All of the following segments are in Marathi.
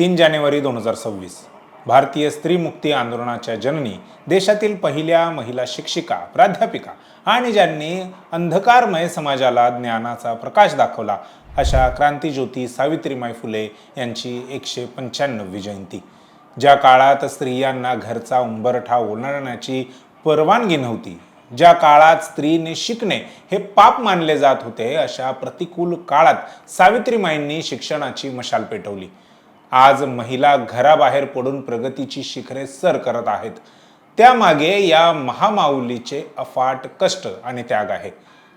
तीन जानेवारी दोन हजार सव्वीस. भारतीय स्त्री मुक्ती आंदोलनाच्या जननी देशातील पहिल्या महिला शिक्षिका प्राध्यापिका आणि ज्यांनी अंधकारमय समाजाला ज्ञानाचा प्रकाश दाखवला अशा क्रांतीज्योती सावित्रीमाई फुले यांची एकशे पंच्याण्णववी जयंती. ज्या काळात स्त्रियांना घरचा उंबरठा ओलांडण्याची परवानगी नव्हती ज्या काळात स्त्रीने शिकणे हे पाप मानले जात होते अशा प्रतिकूल काळात सावित्रीमाईंनी शिक्षणाची मशाल पेटवली. आज महिला घराबाहेर पडून प्रगतीची शिखरे सर करत आहेत. त्यामागे या महामाऊलीचे अफाट कष्ट आणि त्याग आहे.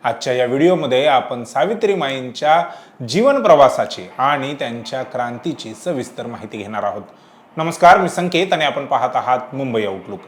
आजच्या या व्हिडिओमध्ये आपण सावित्रीमाईंच्या जीवन प्रवासाची आणि त्यांच्या क्रांतीची सविस्तर माहिती घेणार आहोत. नमस्कार मी संकेत आणि आपण पाहत आहात मुंबई आउटलुक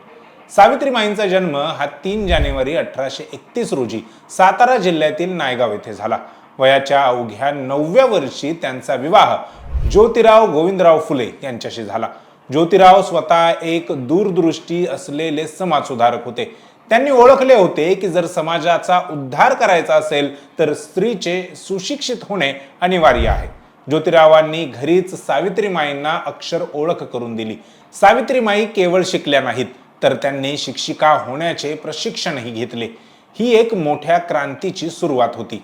सावित्रीमाईंचा जन्म हा तीन जानेवारी अठराशे एकतीस रोजी सातारा जिल्ह्यातील नायगाव येथे झाला. वयाच्या अवघ्या नवव्या वर्षी त्यांचा विवाह ज्योतिराव गोविंदराव फुले यांच्याशी झाला. ज्योतिराव स्वतः एक दूरदृष्टी असलेले समाजसुधारक होते. त्यांनी ओळखले होते की जर समाजाचा उद्धार करायचा असेल तर स्त्रीचे सुशिक्षित होणे अनिवार्य आहे. ज्योतिरावांनी घरीच सावित्रीमाईंना अक्षर ओळख करून दिली. सावित्रीमाई केवळ शिकल्या नाहीत तर त्यांनी शिक्षिका होण्याचे प्रशिक्षणही घेतले. ही एक मोठ्या क्रांतीची सुरुवात होती.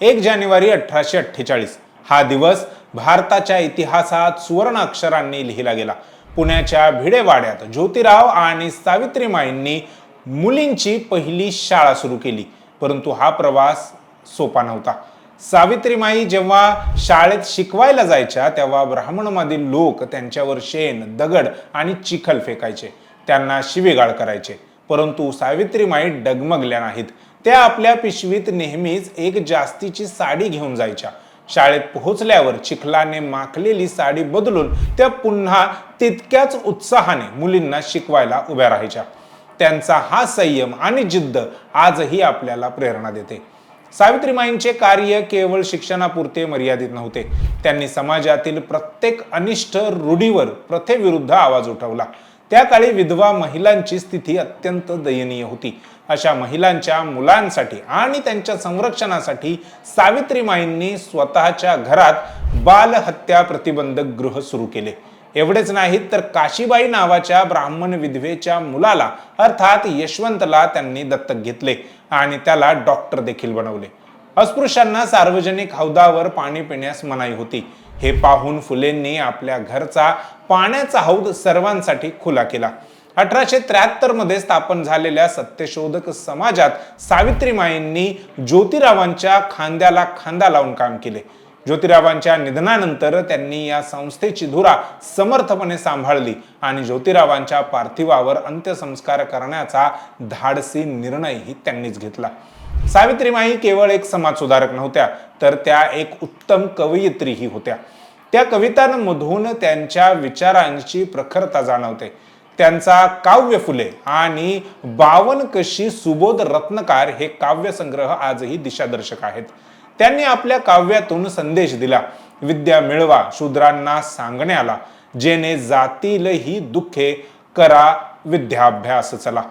एक जानेवारी अठराशे अठ्ठेचाळीस हा दिवस भारताच्या इतिहासात सुवर्ण अक्षरांनी लिहिला गेला. पुण्याच्या भिडेवाड्यात ज्योतिराव आणि सावित्रीमाईंनी मुलींची पहिली शाळा सुरू केली. परंतु हा प्रवास सोपा नव्हता. सावित्रीमाई जेव्हा शाळेत शिकवायला जायच्या तेव्हा ब्राह्मणमधील लोक त्यांच्यावर शेण दगड आणि चिखल फेकायचे. त्यांना शिवेगाळ करायचे. परंतु सावित्रीमाई डगमगल्या नाहीत. त्या आपल्या पिशवीत नेहमीच एक जास्तीची साडी घेऊन जायच्या. शाळेत पोहोचल्यावर चिखलाने माखलेली साडी बदलून त्या पुन्हा तितक्याच उत्साहाने मुलींना शिकवायला उभ्या राहायच्या. त्यांचा हा संयम आणि जिद्द आजही आपल्याला प्रेरणा देते. सावित्रीमाईंचे कार्य केवळ शिक्षणापुरते मर्यादित नव्हते. त्यांनी समाजातील प्रत्येक अनिष्ट रूढीवर प्रथेविरुद्ध आवाज उठवला. त्या काळी विधवा महिलांची स्थिती अत्यंत दयनीय होती. अशा महिलांच्या मुलांसाठी आणि त्यांच्या संरक्षणासाठी सावित्रीमाईंनी स्वतःच्या घरात बालहत्या प्रतिबंधक गृह सुरू केले. एवढेच नाहीत तर काशीबाई नावाच्या ब्राह्मण विधवेच्या मुलाला अर्थात यशवंतला त्यांनी दत्तक घेतले आणि त्याला डॉक्टर देखील बनवले. अस्पृश्यांना सार्वजनिक हौदावर पाणी पिण्यास मनाई होती. हे पाहून फुलेंनी आपल्या घरचा पाण्याचा हौद सर्वांसाठी खुला केला. अठराशे त्र्याहत्तरमध्ये स्थापन झालेल्या सत्यशोधक समाजात सावित्रीमाईंनी ज्योतिरावांच्या खांद्याला खांदा लावून काम केले. ज्योतिरावांच्या निधनानंतर त्यांनी या संस्थेची धुरा समर्थपणे सांभाळली आणि ज्योतिरावांच्या पार्थिवावर अंत्यसंस्कार करण्याचा धाडसी निर्णयही त्यांनीच घेतला. सावित्रीमाई केवळ एक समाजसुधारक नव्हत्या तर त्या एक उत्तम कवयित्रीही होत्या. त्या कवितांमधून त्यांच्या विचारांची प्रखरता जाणवते. त्यांचा काव्य फुले आणि बावन कशी सुबोध रत्नकार हे काव्यसंग्रह आजही दिशादर्शक आहेत. त्यांनी आपल्या काव्यातून संदेश दिला. विद्या मिळवा शूद्रांना सांगण्याला जेणे जातील ही दुःखे करा विद्याभ्यास चला.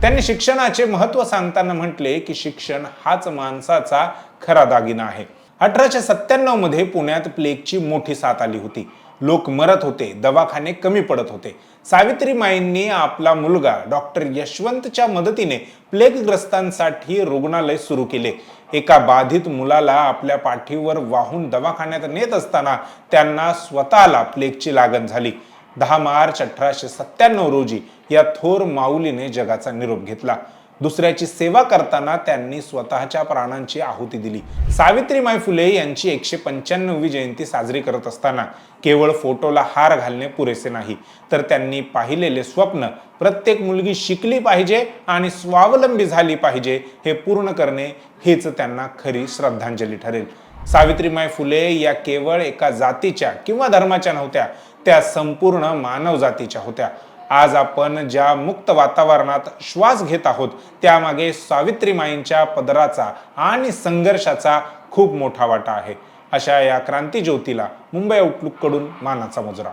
त्यांनी शिक्षणाचे महत्त्व सांगताना म्हटले की शिक्षण हाच माणसाचा खरा दागिना आहे. अठराशे सत्त्याण्णवमध्ये पुण्यात प्लेगची मोठी साथ आली होती. लोक मरत होते दवाखाने कमी पडत होते. सावित्रीमाईंनी आपला मुलगा डॉक्टर यशवंतच्या मदतीने प्लेगग्रस्तांसाठी रुग्णालय सुरू केले. एका बाधित मुलाला आपल्या पाठीवर वाहून दवाखान्यात नेत असताना त्यांना स्वतःला प्लेगची लागण झाली. दहा मार्च अठराशे सत्त्याण्णव रोजी या थोर माऊलीने जगाचा निरोप घेतला. दुसऱ्याची सेवा करताना त्यांनी स्वतःच्या प्राणांची आहुती दिली. सावित्रीमाई फुले यांची एकशे पंच्याण्णववी जयंती साजरी करत असताना केवळ फोटोला हार घालणे पुरेसे नाही तर त्यांनी पाहिलेले स्वप्न प्रत्येक मुलगी शिकली पाहिजे आणि स्वावलंबी झाली पाहिजे हे पूर्ण करणे हेच त्यांना खरी श्रद्धांजली ठरेल. सावित्रीमाई फुले या केवळ एका जातीच्या किंवा धर्माच्या नव्हत्या त्या संपूर्ण मानव जातीच्या होत्या. आज आपण ज्या मुक्त वातावरणात श्वास घेत आहोत त्यामागे सावित्रीमाईंच्या पदराचा आणि संघर्षाचा खूप मोठा वाटा आहे. अशा या क्रांती ज्योतीला मुंबई आउटलुककडून मानाचा मुजरा.